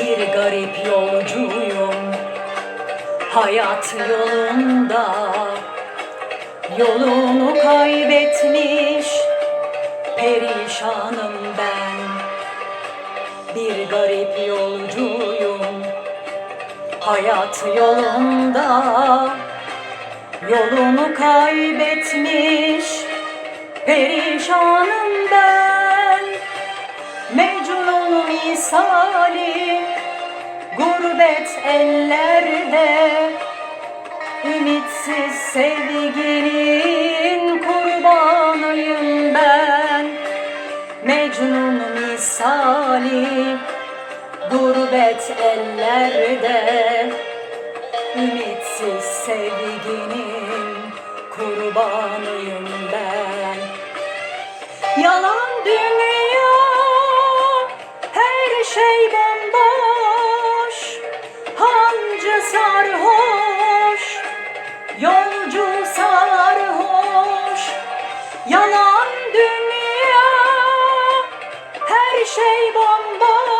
bir garip yolcuyum. Hayat yolunda Yolunu kaybetmiş Perişanım ben. Bir garip yolcuyum. Hayat yolunda Yolunu kaybetmiş Perişanım ben. Mecnun misali Gurbet ellerde Ümitsiz sevginin kurbanıyım ben. Mecnun misali Gurbet ellerde Ümitsiz sevginin kurbanıyım ben. Yalan dünya Yalan dünya her şey bomboş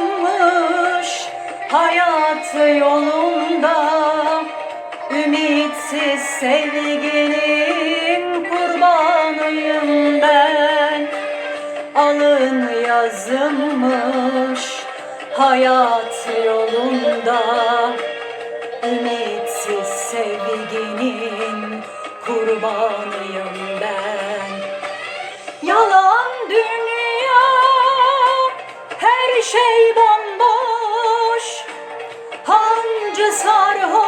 hayat yolunda Ümitsiz sevginin kurbanıyım ben. Alın yazılmış hayat yolunda Ümitsiz sevginin kurbanıyım ben Tanrı sarhoş